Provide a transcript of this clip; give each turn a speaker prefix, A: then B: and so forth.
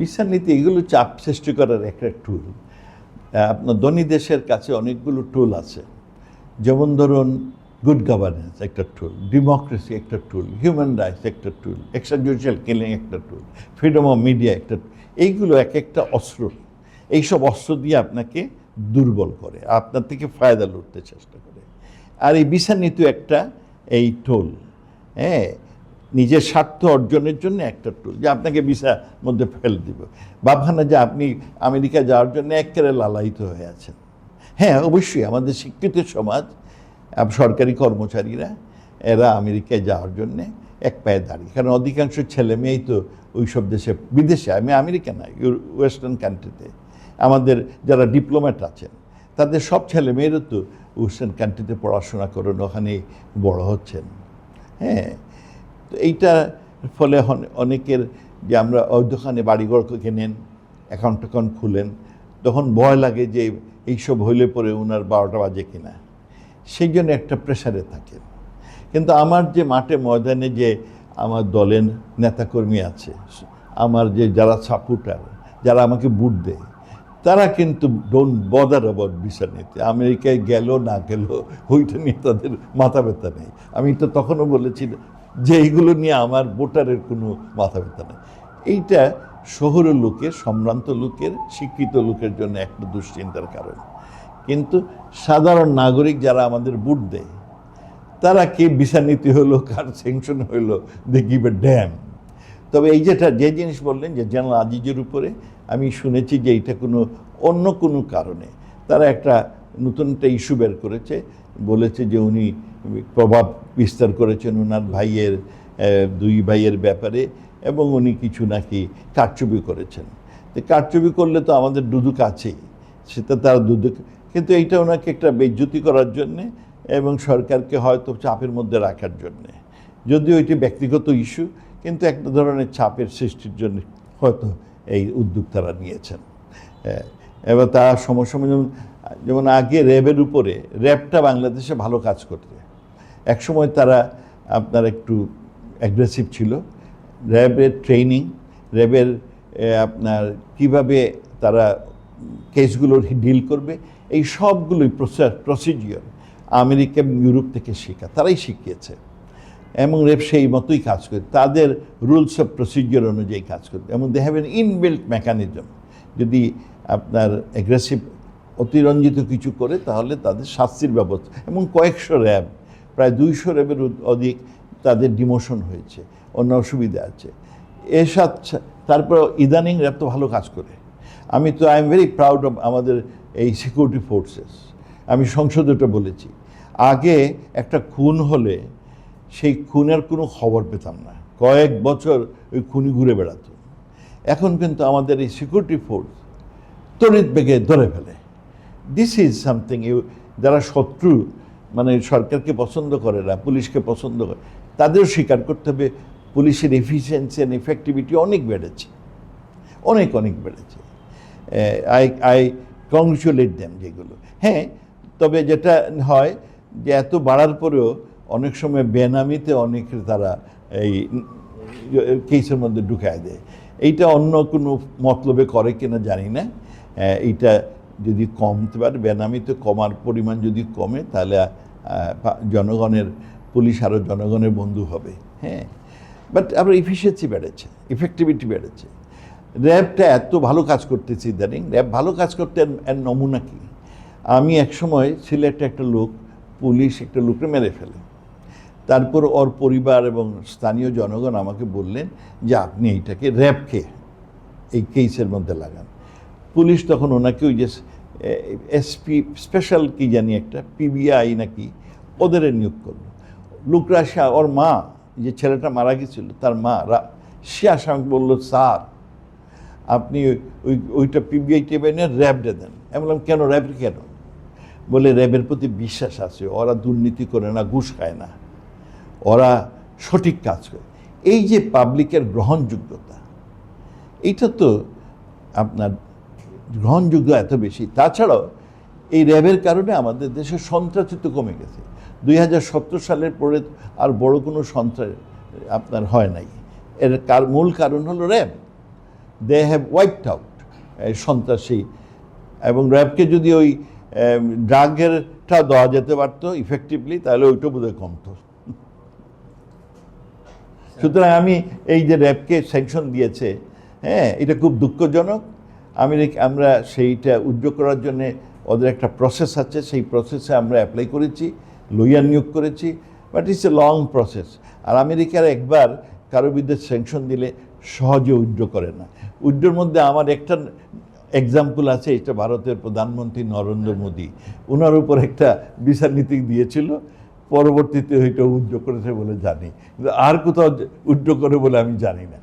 A: বিচার নীতি এগুলো চাপ সৃষ্টি করার একটা টুল আপনার ধনী দেশের কাছে অনেকগুলো টুল আছে। যেমন ধরুন গুড গভর্নেন্স একটা টুল ডেমোক্রেসি একটা টুল হিউম্যান রাইটস একটা টুল এক্সট্রাজুডিশিয়াল কিলিং একটা টুল ফ্রিডম অফ মিডিয়া একটা এইগুলো এক একটা অস্ত্র। এইসব অস্ত্র দিয়ে আপনাকে দুর্বল করে, আপনার থেকে ফায়দা লুটতে চেষ্টা করে। আর এই বিচার একটা এই টুল হ্যাঁ? নিজের স্বার্থ অর্জনের জন্য একটা টুল যে আপনাকে ভিসা মধ্যে ফেলে দিব। ভাবখানা যে আপনি আমেরিকা যাওয়ার জন্য একেবারে লালায়িত হয়ে আছেন। হ্যাঁ অবশ্যই আমাদের শিক্ষিত সমাজ সরকারি কর্মচারীরা, এরা আমেরিকায় যাওয়ার জন্যে এক পায়ে দাঁড়িয়ে। কারণ অধিকাংশ ছেলে মেয়েই তো ওই সব দেশে, বিদেশে, আমি আমেরিকা না ওয়েস্টার্ন কান্ট্রিতে আমাদের যারা ডিপ্লোম্যাট আছেন, তাদের সব ছেলে মেয়েরা তো ওয়েস্টার্ন কান্ট্রিতে পড়াশোনা করেন, ওখানেই বড় হচ্ছেন। হ্যাঁ তো এইটার ফলে অনেকের যে আমরা ওই দোকানে বাড়িঘর কেনেন অ্যাকাউন্ট ট্যাকাউন্ট খুলেন, তখন ভয় লাগে যে এইসব হইলে পরে ওনার বারোটা বাজে কিনা। সেই জন্য একটা প্রেশারে থাকেন। কিন্তু আমার যে মাঠে ময়দানে যে আমার দলের নেতাকর্মী আছে, আমার যে যারা সাপোর্টার যারা আমাকে বুট দেয়, তারা কিন্তু ডোন্ট বদার অ্যাবাউট বিচার নিতে। আমেরিকায় গেল না গেল, ওইটা নিয়ে তাদের মাথা ব্যথা নেই। আমি তো তখনও বলেছি যে এইগুলো নিয়ে আমার ভোটারের কোনো মাথা ব্যথা নেই। এইটা শহরের লোকের, সম্ভ্রান্ত লোকের, শিক্ষিত লোকের জন্য একটা দুশ্চিন্তার কারণ। কিন্তু সাধারণ নাগরিক যারা আমাদের বুট দেয়, তারা কে বিচার নীতি হলো, কার স্যাংশন হইল দে গিভ এ ড্যাম। তবে এই যেটা, যে জিনিস বললেন যে জেনারেল আজিজের উপরে, আমি শুনেছি যে এইটা কোনো, অন্য কোনো কারণে তারা একটা নতুন একটা ইস্যু বের করেছে, বলেছে যে উনি প্রভাব বিস্তার করেছেন ওনার ভাইয়ের দুই ভাইয়ের ব্যাপারে এবং উনি কিছু নাকি কারচুপি করেছেন। তো কারচুপি করলে তো আমাদের দুদুক আছেই, সেটা তারা দুদুক। কিন্তু এইটা ওনাকে একটা বেজ্জতি করার জন্যে এবং সরকারকে হয়তো চাপের মধ্যে রাখার জন্যে। যদিও এটি ব্যক্তিগত ইস্যু, কিন্তু একটা ধরনের চাপের সৃষ্টির জন্য হয়তো এই উদ্যোগ তারা নিয়েছেন এবার তারা সময় সময় যেমন আগে র্যাবের উপরে, র্যাবটা বাংলাদেশে ভালো কাজ করতে। একসময় তারা আপনার একটু অ্যাগ্রেসিভ ছিল। র্যাবের ট্রেনিং র্যাবের আপনার কীভাবে তারা কেসগুলোর ডিল করবে, এই সবগুলোই প্রসেস প্রসিজিওর আমেরিকা ইউরোপ থেকে শেখা, তারাই শিখিয়েছে। এবং রেপ সেই মতোই কাজ করে, তাদের রুলস অফ প্রসিডিওর অনুযায়ী কাজ করবে এবং they have an inbuilt mechanism যদি আপনার অ্যাগ্রেসিভ অতিরঞ্জিত কিছু করে, তাহলে তাদের শাস্তির ব্যবস্থা। এবং কয়েকশো র্যাব, প্রায় দুইশো র্যাবের অধিক তাদের ডিমোশন হয়েছে, অন্য অসুবিধা আছে। এর সাথে তারপর ইদানিং র্যাব তো ভালো কাজ করে। আমি তো I am very proud of আমাদের এই সিকিউরিটি ফোর্সেস আমি সংসদে ওটা বলেছি। আগে একটা খুন হলে সেই খুনের কোনো খবর পেতাম না। কয়েক বছর ওই খুনি ঘুরে বেড়াতো। এখন কিন্তু আমাদের এই সিকিউরিটি ফোর্স তড়িৎ বেগে ধরে ফেলে। দিস ইজ সামথিং ইউ যারা শত্রু মানে সরকারকে পছন্দ করে না, পুলিশকে পছন্দ করে, তাদেরও স্বীকার করতে হবে, পুলিশের এফিসিয়েন্সি অ্যান্ড এফেক্টিভিটি অনেক বেড়েছে। অনেক অনেক বেড়েছে। আই আই কংগ্রেচুলেট দেন যেগুলো। হ্যাঁ তবে যেটা হয় যে এত বাড়ার পরেও অনেক সময় বেনামিতে অনেক তারা এই কেসের মধ্যে ঢুকায় দেয়। এইটা অন্য কোনো মতলবে করে কিনা জানি না। এইটা যদি কমতে পারে বেনামিতে কমার পরিমাণ যদি কমে, তাহলে জনগণের, পুলিশ আরও জনগণের বন্ধু হবে হ্যাঁ? বাট আবার ইফিসিয়েন্সি বেড়েছে ইফেক্টিভিটি বেড়েছে। র্যাবটা এত ভালো কাজ করতেছে ইদানিং, র্যাব ভালো কাজ করতে এর- নমুনা কি? আমি একসময় সিলেটে একটা লোক, পুলিশ একটা লোককে মেরে ফেলে। তারপর ওর পরিবার এবং স্থানীয় জনগণ আমাকে বললেন যে, আপনি এইটাকে র্যাবকে এই কেসের মধ্যে লাগান। পুলিশ তখন ওনাকে ওই যে এসপি স্পেশাল কি জানি একটা পিবিআই নাকি, ওদের নিয়োগ করল। লোকরা সে, ওর মা যে ছেলেটা মারা গেছিল, তার মা সে আসে বলল, স্যার, আপনি ওই ওইটা পিবিআই টেবিনে র্যাবটা দেন। আমি বললাম, কেন র্যাব কেন? বলে, র্যাবের প্রতি বিশ্বাস আছে, ওরা দুর্নীতি করে না, ঘুষ খায় না, ওরা সঠিক কাজ করে। এই যে পাবলিকের গ্রহণযোগ্যতা, এইটা তো আপনার গ্রহণযোগ্য এত বেশি। তাছাড়াও, এই র্যাবের কারণে আমাদের দেশে তো কমে গেছে। দুই হাজার সত্তর সালের পরে আর বড় কোনো সন্ত্রাস আপনার হয় নাই। এর কার, মূল কারণ হলো RAB. They have wiped out সন্ত্রাসী। এবং র্যাবকে যদি ওই ড্রাগেরটা দেওয়া যেতে পারতো ইফেক্টিভলি তাহলে ওইটা বোধহয় কমতো। সুতরাং আমি এই যে র্যাবকে স্যাংশন দিয়েছে হ্যাঁ এটা খুব দুঃখজনক। আমেরিকা, আমরা সেইটা উদ্যোগ করার জন্য ওদের একটা প্রসেস আছে, সেই প্রসেসে আমরা অ্যাপ্লাই করেছি লইয়ার নিয়োগ করেছি but it's a long process আর আমেরিকার একবার কারও বিরুদ্ধে স্যাংশন দিলে সহজে উইথড্র করে না। উইথড্রোর মধ্যে আমার একটা এক্সাম্পল আছে, এটা ভারতের প্রধানমন্ত্রী নরেন্দ্র মোদী। ওনার উপর একটা বিচার নীতি দিয়েছিল, পরবর্তীতে ওইটা উদ্যোগ করেছে বলে জানি। কিন্তু আর কোথাও উদ্যোগ করে বলে আমি জানি না।